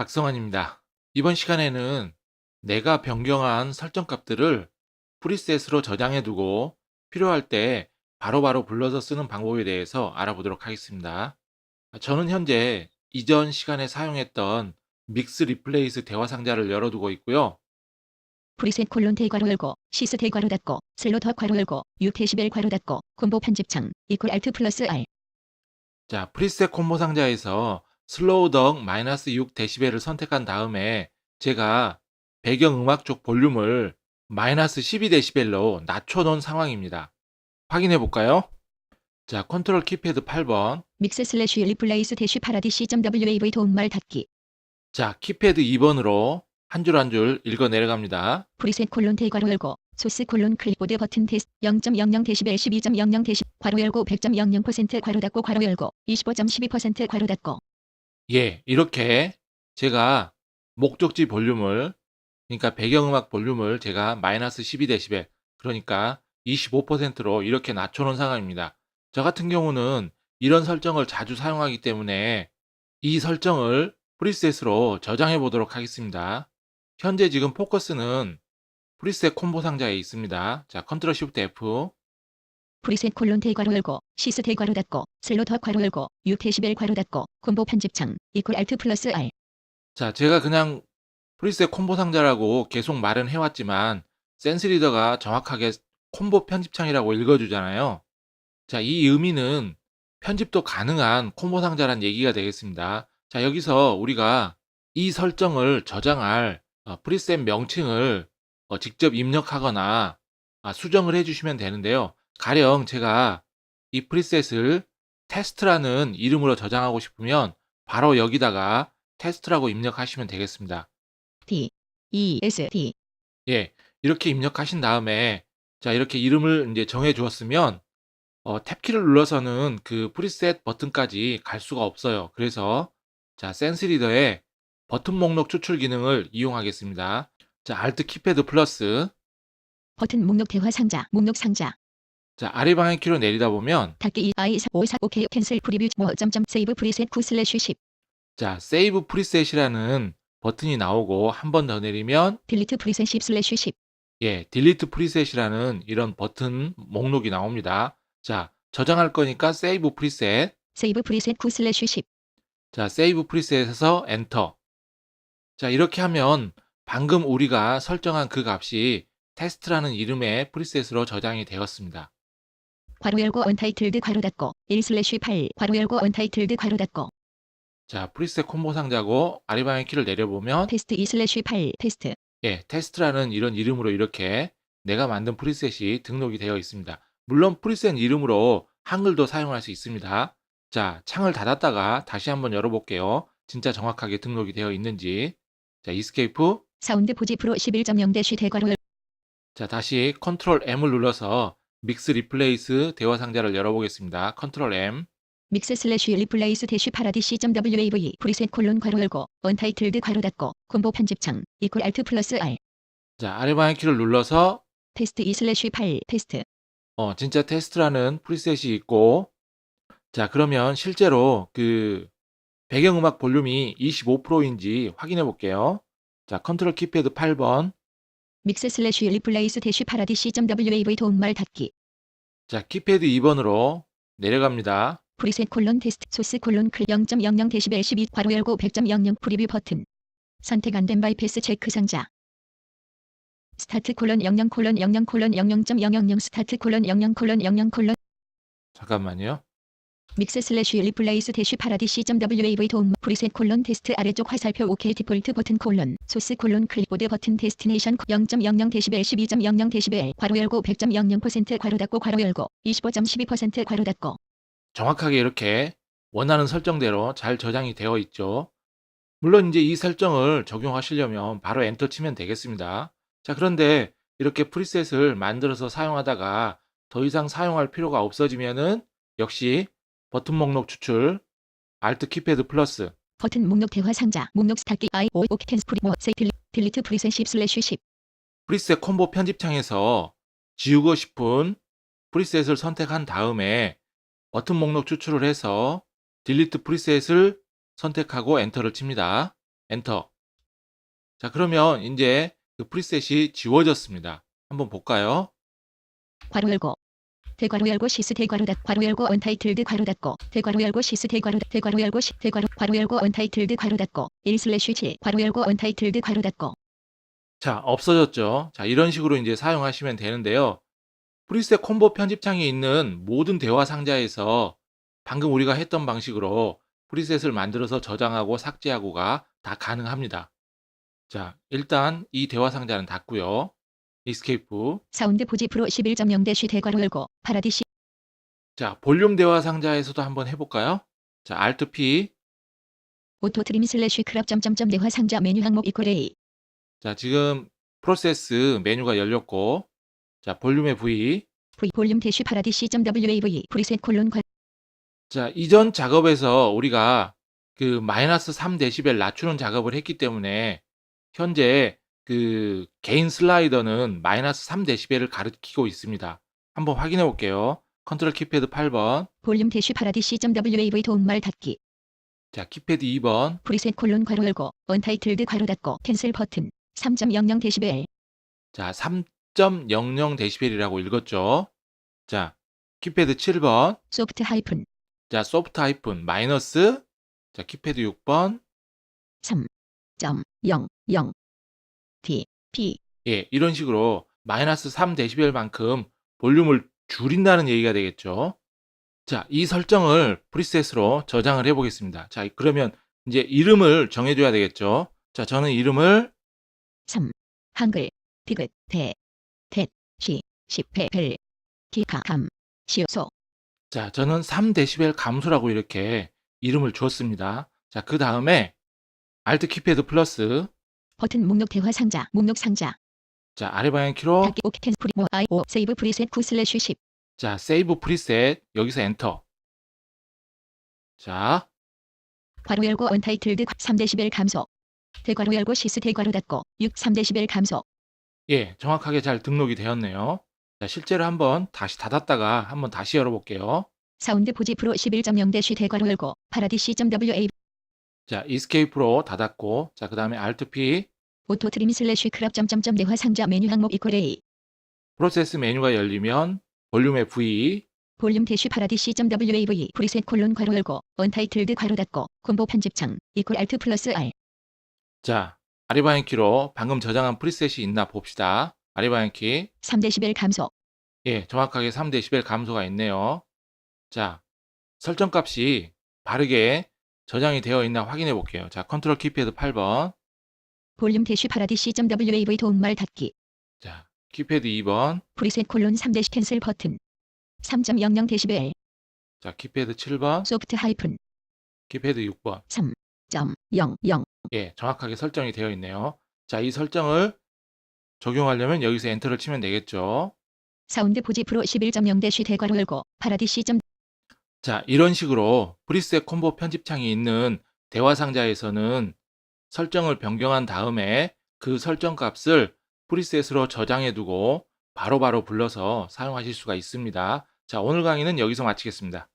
박성환입니다. 이번 시간에는 내가 변경한 설정 값들을 프리셋으로 저장해 두고 필요할 때 바로 바로 불러서 쓰는 방법에 대해서 알아보도록 하겠습니다. 저는 현재 이전 시간에 사용했던 믹스 리플레이스 대화 상자를 열어두고 있고요. 프리셋 콜론 대괄호 열고 시스 대괄호 닫고 슬로 더 괄호 열고 6데시벨 괄호 닫고 콤보 편집창 이퀄 알트 플러스 R 자, 프리셋 콤보 상자에서 슬로우 덕 마이너스 6데시벨을 선택한 다음에 제가 배경음악 쪽 볼륨을 마이너스 12데시벨로 낮춰놓은 상황입니다. 확인해 볼까요? 자, 컨트롤 키패드 8번. 믹스 슬래시 리플레이스 대쉬 파라디시 WAV 도움말 닫기 자, 키패드 2번으로 한 줄 한 줄 읽어 내려갑니다. 프리셋 콜론 대괄호 열고 소스 콜론 클립보드 버튼 테스트 0.00 데시벨 12.00 데시 괄호 열고 100.00% 괄호 닫고 괄호 열고 25.12% 괄호 닫고 예, 이렇게 제가 목적지 볼륨을, 그러니까 배경음악 볼륨을 제가 마이너스 12데시벨, 그러니까 25%로 이렇게 낮춰놓은 상황입니다. 저 같은 경우는 이런 설정을 자주 사용하기 때문에 이 설정을 프리셋으로 저장해 보도록 하겠습니다. 현재 지금 포커스는 프리셋 콤보 상자에 있습니다. 자, 컨트롤 시프트 F. 프리셋 콜론 대괄호 열고 시스 대괄호 닫고 슬로 더 괄호 열고 6데시벨 괄호 닫고 콤보 편집창 이퀄 알트 플러스 R 자, 제가 그냥 프리셋 콤보 상자라고 계속 말은 해왔지만 센스 리더가 정확하게 콤보 편집창이라고 읽어주잖아요. 자, 이 의미는 편집도 가능한 콤보 상자란 얘기가 되겠습니다. 자, 여기서 우리가 이 설정을 저장할 어, 프리셋 명칭을 어, 직접 입력하거나 아, 수정을 해주시면 되는데요. 가령 제가 이 프리셋을 테스트라는 이름으로 저장하고 싶으면 바로 여기다가 테스트라고 입력하시면 되겠습니다. D E S D 예, 이렇게 입력하신 다음에 자 이렇게 이름을 이제 정해 주었으면 어, 탭키를 눌러서는 그 프리셋 버튼까지 갈 수가 없어요. 그래서 자 센스 리더의 버튼 목록 추출 기능을 이용하겠습니다. 자 알트 키패드 플러스 버튼 목록 대화 상자 목록 상자 자 아래 방향 키로 내리다 보면 닫기 2 I 4 5 4 OK 캔슬 프리뷰 뭐 점점 세이브 프리셋 9 슬래시 10 자 세이브 프리셋이라는 버튼이 나오고 한 번 더 내리면 딜리트 프리셋 10 슬래시 10 예, 딜리트 프리셋이라는 이런 버튼 목록이 나옵니다. 자, 저장할 거니까 세이브 프리셋. 세이브 프리셋 9 슬래시 10 자, 세이브 프리셋에서 엔터. 자, 이렇게 하면 방금 우리가 설정한 그 값이 테스트라는 이름의 프리셋으로 저장이 되었습니다. 괄호 열고 언타이틀드 괄호 닫고 1 슬래시 8 괄호 열고 언타이틀드 괄호 닫고 자, 프리셋 콤보 상자고 방향 키를 내려보면 테스트 2 슬래시 8 테스트 예, 테스트라는 이런 이름으로 이렇게 내가 만든 프리셋이 등록이 되어 있습니다. 물론 프리셋 이름으로 한글도 사용할 수 있습니다. 자, 창을 닫았다가 다시 한번 열어볼게요. 진짜 정확하게 등록이 되어 있는지. 자, 이스케이프. 사운드 포지 프로 11.0 대쉬 대괄호 열 자, 다시 컨트롤 M을 눌러서 믹스 리플레이스 대화 상자를 열어보겠습니다. 컨트롤 M. 믹스 슬래시 리플레이스 대쉬 파라디시 WAV 프리셋 콜론 괄호 열고 언타이틀드 괄호 닫고 콤보 편집창 이퀄 알트 플러스 R 자, 아래 방향 키를 눌러서 테스트 2 슬래시 8 테스트 어, 진짜 테스트라는 프리셋이 있고, 자, 그러면 실제로 그 배경음악 볼륨이 25%인지 확인해 볼게요. 자, 컨트롤 키패드 8번. 믹스 슬래시 리플레이스 대쉬 파라디시 WAV 도움말 닫기 자, 키패드 2번으로 내려갑니다. 프리셋 콜론 테스트 소스 콜론 클 0.00 데시벨 12 괄호 열고 100.00 프리뷰 버튼 선택 안 된 바이패스 체크 상자 스타트 콜론 00 콜론 00 콜론 00.000 스타트 콜론 00 콜론 00 콜론 잠깐만요. 믹스 슬래시 리플레이스 대쉬 파라디시 WAV 도움 프리셋 콜론 테스트 아래쪽 화살표 OK 디폴트 버튼 콜론 소스 콜론 클립보드 버튼 데스티네이션 0.00 데시벨 12.00 데시벨 괄호 열고 100.00% 괄호 닫고 괄호 열고 25.12% 괄호 닫고 정확하게 이렇게 원하는 설정대로 잘 저장이 되어 있죠. 물론 이제 이 설정을 적용하시려면 바로 엔터 치면 되겠습니다. 자, 그런데 이렇게 프리셋을 만들어서 사용하다가 더 이상 사용할 필요가 없어지면은 역시 버튼 목록 추출 Alt 키패드 플러스 버튼 목록 대화 상자 목록 닫기 I O OK 캔슬 프리 뭐 세이 딜리, 딜리트 프리셋 10 슬래시 10 프리셋 콤보 편집창에서 지우고 싶은 프리셋을 선택한 다음에 버튼 목록 추출을 해서 딜리트 프리셋을 선택하고 엔터를 칩니다. 엔터. 자, 그러면 이제 그 프리셋이 지워졌습니다. 한번 볼까요? 괄호 열고 대괄호 열고 시스 대괄호 닫 괄호 열고 언타이틀드 괄호 닫고 대괄호 열고 시스 대괄호 닫 대괄호 열고 시 대괄호 괄호 열고 언타이틀드 괄호 닫고 1 슬래시 7 괄호 열고 언타이틀드 괄호 닫고 자, 없어졌죠. 자, 이런 식으로 이제 사용하시면 되는데요. 프리셋 콤보 편집창에 있는 모든 대화 상자에서 방금 우리가 했던 방식으로 프리셋을 만들어서 저장하고 삭제하고가 다 가능합니다. 자, 일단 이 대화 상자는 닫고요. 이스케이프. 사운드 보지 프로 11.0 대쉬 대괄호 열고 파라디시 자, 볼륨 대화 상자에서도 한번 해볼까요? 자, Alt P. 오토 트림 슬래시 크랍 점점점 대화 상자 메뉴 항목 이퀄 A 자, 지금 프로세스 메뉴가 열렸고, 자, 볼륨의 V. V 볼륨 대쉬 파라디시 점 WAV 프리셋 콜론 괄 자, 이전 작업에서 우리가 그 마이너스 3 데시벨 낮추는 작업을 했기 때문에 현재 그 개인 슬라이더는 마이너스 3데시벨을 가리키고 있습니다. 한번 확인해 볼게요. 컨트롤 키패드 8번. 볼륨 대쉬 파라디시 점 WAV 도움말 닫기 자, 키패드 2번. 프리셋 콜론 괄호 열고 언타이틀드 괄호 닫고 캔슬 버튼 3.00 데시벨 자, 3.00 데시벨이라고 읽었죠. 자, 키패드 7번. 소프트 하이픈 자, 소프트 하이픈 마이너스. 자, 키패드 6번. 3.00 D P 예, 이런 식으로 마이너스 3데시벨만큼 볼륨을 줄인다는 얘기가 되겠죠. 자, 이 설정을 프리셋으로 저장을 해 보겠습니다. 자, 그러면 이제 이름을 정해 줘야 되겠죠. 자, 저는 이름을 3 한글 디귿 대댓시 시페벨 기카 감 시소 자, 저는 3데시벨 감소라고 이렇게 이름을 주었습니다. 자, 그 다음에 Alt 키패드 플러스 버튼 목록 대화 상자 목록 상자. 자, 아래 방향 키로. 닫기 오케 캔 프리 모 아이 오 세이브 프리셋 9 슬래시 10 자, 세이브 프리셋. 여기서 엔터. 자, 괄호 열고 언타이틀드 3데시벨 감소. 대괄호 열고 시스 대괄호 닫고 6 3데시벨 감소. 예, 정확하게 잘 등록이 되었네요. 자, 실제로 한번 다시 닫았다가 한번 다시 열어볼게요. 사운드 보지 프로 11.0 대쉬 대괄호 열고 파라디시 WA 자, 이스케이프로 닫았고, 자, 그 다음에 Alt P, 오토 트림 슬래시 크랍 점점점 대화 상자 메뉴 항목 이퀄 A 프로세스 메뉴가 열리면 볼륨의 V, 볼륨 대쉬 파라디시 WAV 프리셋 콜론 괄호 열고 언타이틀드 괄호 닫고 콤보 편집창 이퀄 알트 플러스 R 자, 아래 방향 키로 방금 저장한 프리셋이 있나 봅시다. 아래 방향 키, 3데시벨 감소 예, 정확하게 3데시벨 감소가 있네요. 자, 설정 값이 바르게 저장이 되어 있나 확인해 볼게요. 자, 컨트롤 키패드 8번, 볼륨 대쉬 파라디시 WAV 도움말 닫기. 자, 키패드 2번, 프리셋 콜론 3 대시 캔슬 버튼. 3.00 데시벨. 자, 키패드 7번, 소프트 하이픈. 키패드 6번. 3.00 예, 정확하게 설정이 되어 있네요. 자, 이 설정을 적용하려면 여기서 엔터를 치면 되겠죠. 사운드 보지 프로 11.0 대쉬 대괄호 열고 파라디시 점 자, 이런 식으로 프리셋 콤보 편집창이 있는 대화 상자에서는 설정을 변경한 다음에 그 설정 값을 프리셋으로 저장해 두고 바로 바로 불러서 사용하실 수가 있습니다. 자, 오늘 강의는 여기서 마치겠습니다.